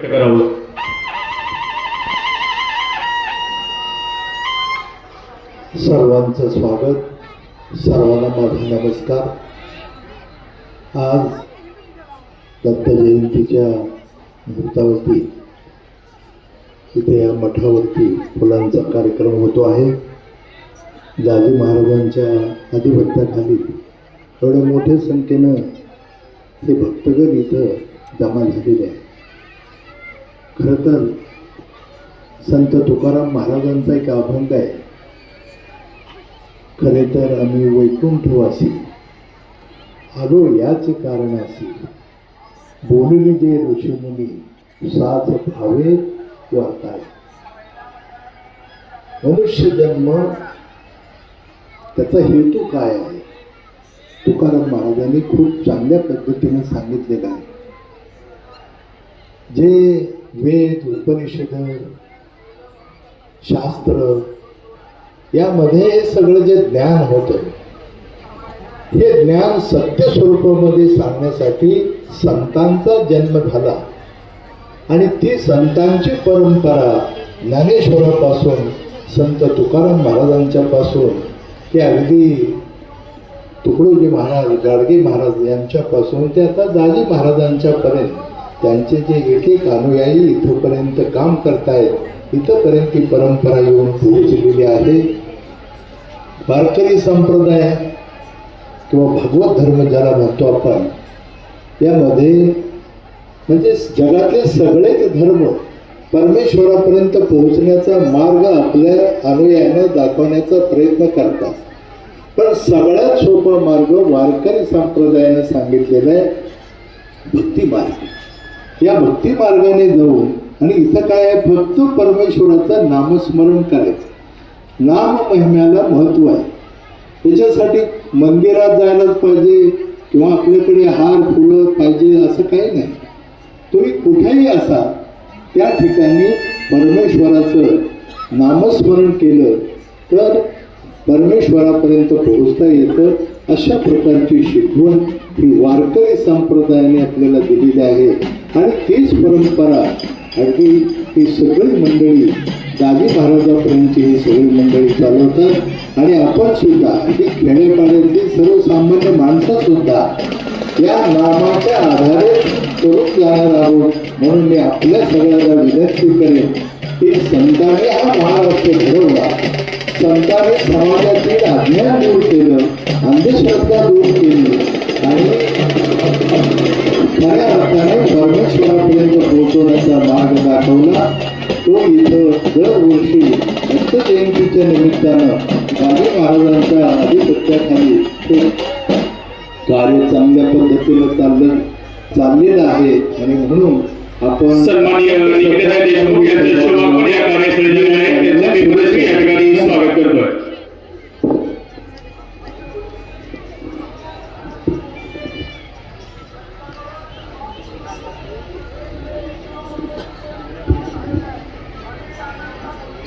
व्यक्त करावं. सर्वांचं स्वागत सर्वांना माझा नमस्कार. आज दत्त जयंतीच्या मुहूर्तावरती इथे या मठावरती फुलांचा कार्यक्रम होतो आहे. जाजी महाराजांच्या आधिपत्याखाली एवढ्या मोठ्या संख्येनं हे भक्तगण इथं जमा झालेले आहे खरं तर संत तुकाराम महाराजांचा एक अभंग आहे. खरे तर आम्ही वैकुंठवासी. आलो याच कारणासी. बोलली जे ऋषीमुनी साच भावे वार्ताय. मनुष्य जन्म त्याचा हेतू काय आहे? तुकाराम महाराजांनी खूप चांगल्या पद्धतीने सांगितलेलं आहे. जे वेद उपनिषद शास्त्र यामध्ये हे सगळं जे ज्ञान होतं हे ज्ञान सत्य स्वरूपामध्ये सांगण्यासाठी संतांचा जन्म झाला. आणि ती संतांची परंपरा ज्ञानेश्वरापासून संत तुकाराम महाराजांच्या पासून ते अगदी तुकडोजी महाराज गाडगे महाराज यांच्यापासून ते आता दाजी महाराजांच्या पर्यंत त्यांचे जे एक एक अनुयायी इथंपर्यंत काम करतायत इथंपर्यंत ती परंपरा येऊन पोहोचलेली आहे. वारकरी संप्रदाय किंवा भगवत धर्म ज्याला म्हणतो आपण यामध्ये म्हणजे जगातले सगळेच धर्म परमेश्वरापर्यंत पोहोचण्याचा मार्ग आपल्या अनुयायांना दाखवण्याचा प्रयत्न करतात. पण सगळ्यात सोपा मार्ग वारकरी संप्रदायाने सांगितलेला आहे भक्ती मार्ग या भक्ती मार्गाने जाऊन आणि इथं काय आहे फक्त परमेश्वराचं नामस्मरण करायचं नाम महिम्याला महत्त्व आहे. त्याच्यासाठी मंदिरात जायलाच पाहिजे किंवा आपल्याकडे हार फुलं पाहिजे असं काही नाही. तुम्ही कुठेही असा त्या ठिकाणी परमेश्वराचं नामस्मरण केलं तर परमेश्वरापर्यंत पोहोचता येतं. अशा प्रकारची शिकवण ही वारकरी संप्रदायाने आपल्याला दिलेली आहे. आणि तीच परंपरा अगदी ही सगळी मंडळी दादी महाराजापर्यंतची ही सगळी मंडळी चालवतात. आणि आपण सुद्धा ही खेडेपाड्यातली सर्वसामान्य माणसं सुद्धा या नामाच्या आधारे स्वरूप जाणार आहोत म्हणून मी आपल्या सगळ्यांना विनंती करेन की संतांनी हा महाराष्ट्र घडवला. संतांनी समाजातील अज्ञान दूर केलं अंधश्रद्धा दूर केली आणि खऱ्या अर्थाने परमेश्वरापर्यंत पोहोचवण्याचा मार्ग दाखवला. तो इथं दरवर्षी दत्त जयंतीच्या निमित्तानं गांधी महाराजांच्या आधिपत्याखाली ते कार्य चांगल्या पद्धतीनं चाललं चाललेलं आहे. आणि म्हणून आपण सन्माननीय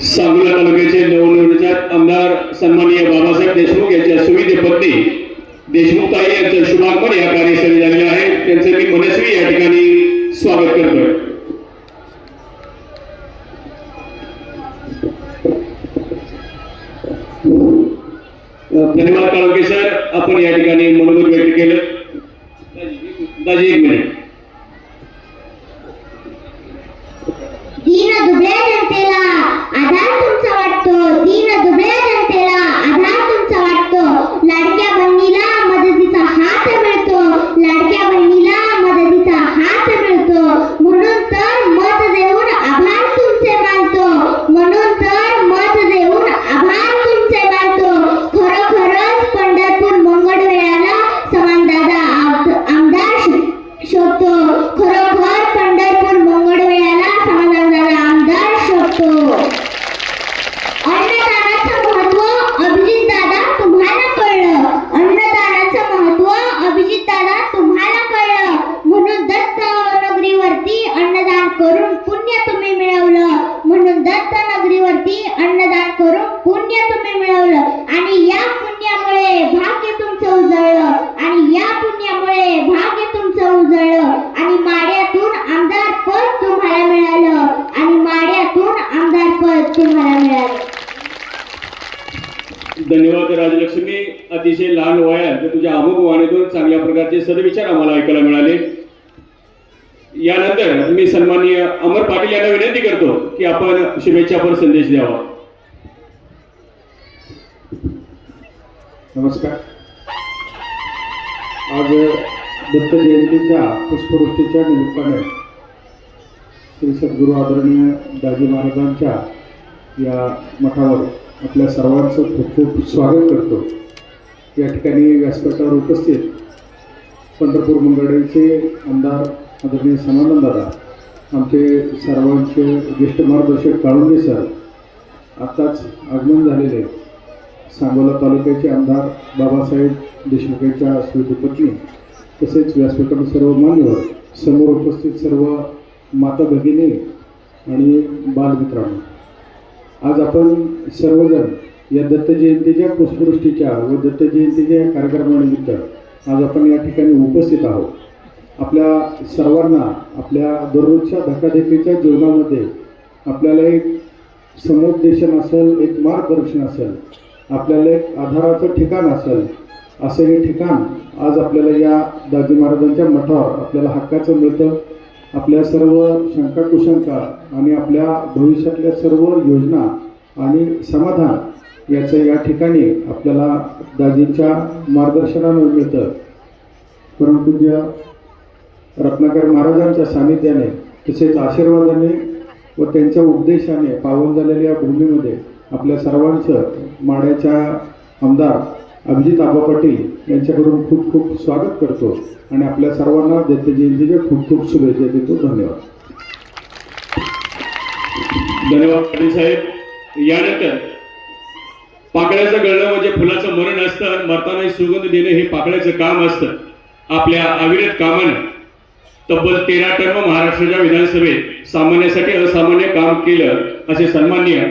सांगोला तालुक्याचे नवनिर्वाचित आमदार सन्माननीय बाबासाहेब देशमुख यांच्या सुविधे पत्नी देशमुख ताई यांचं शुभागमन या कार्यस्थळी झालेलं आहे. त्यांचं मी मनस्वी या ठिकाणी स्वागत करतोय. धन्यवाद काळोके सर. आपण या ठिकाणी मनोगत व्यक्त केलं. दाजी एक मिनिट. तुम्ही अन्नदान करून पुण्य तुम्ही मिळवलं. आणि या पुण्यामुळे भाग्य तुमचं उजळलं. आणि या पुण्यामुळे भाग्य तुमचं उजळलं. आणि माड्यातून आमदार पद तुम्हाला मिळालं. आणि माड्यातून आमदार पद तुम्हाला मिळालं. धन्यवाद राजलक्ष्मी. अतिशय लहान वयात तुझ्या अमुक वाणीतून चांगल्या प्रकारचे सदविचार आम्हाला ऐकायला मिळाले. यानंतर मी सन्माननीय अमर पाटील यांना विनंती करतो की आपण शुभेच्छापर संदेश द्यावा. नमस्कार. आज दत्त जयंतीच्या पुष्पवृष्टीच्या निमित्ताने श्री सद्गुरू आदरणीय दाजी महाराजांच्या या मठावर आपल्या सर्वांचं खूप खूप स्वागत करतो. या ठिकाणी व्यासपीठावर उपस्थित पंढरपूर मंगळाचे आमदार आदरणीय समाधान दादा आमचे सर्वांचे ज्येष्ठ मार्गदर्शक काळुंगे सर आत्ताच आगमन झालेले. सांगोला तालुक्याचे आमदार बाबासाहेब देशमुख यांच्या स्मृतिपत्नी तसेच व्यासपीठावर सर्व मान्यवर समोर उपस्थित सर्व माता भगिनी आणि बालमित्रांनो आज आपण सर्वजण या दत्त जयंतीच्या पुष्पवृष्टीच्या व दत्त जयंतीच्या कार्यक्रमानिमित्त आज आपण या ठिकाणी उपस्थित आहोत. आपल्या सर्वांना आपल्या दररोजच्या धकाधकीच्या जीवनामध्ये आपल्याला एक समुपदेशन असेल एक मार्गदर्शन असेल आपल्याला एक आधाराचं ठिकाण असेल असं हे ठिकाण आज आपल्याला या दाजी महाराजांच्या मठावर आपल्याला हक्काचं मिळतं. आपल्या सर्व शंका कुशंका आणि आपल्या भविष्यातल्या सर्व योजना आणि समाधान याचं या ठिकाणी आपल्याला दाजींच्या मार्गदर्शनानं मिळतं. परंतु ज्या रत्नाकर महाराजांच्या सानिध्याने तसेच आशीर्वादाने व त्यांच्या उपदेशाने पावन झालेल्या या भूमीमध्ये आपल्या सर्वांचं माड्याच्या आमदार अभिजित आबा पाटील यांच्याकडून खूप खूप स्वागत करतो आणि आपल्या सर्वांना दत्त जयंतीच्या खूप खूप शुभेच्छा देतो. धन्यवाद. धन्यवाद पाटील साहेब. यानंतर पाकळ्याचं गळणं म्हणजे फुलाचं मरण असतं मरतानाही सुगंध देणं हे पाकळ्याचं काम असतं. आपल्या अविरत कामानं तब्बल तेरा टर्म महाराष्ट्राच्या विधानसभेत सामान्यासाठी असामान्य काम केलं असे सन्माननीय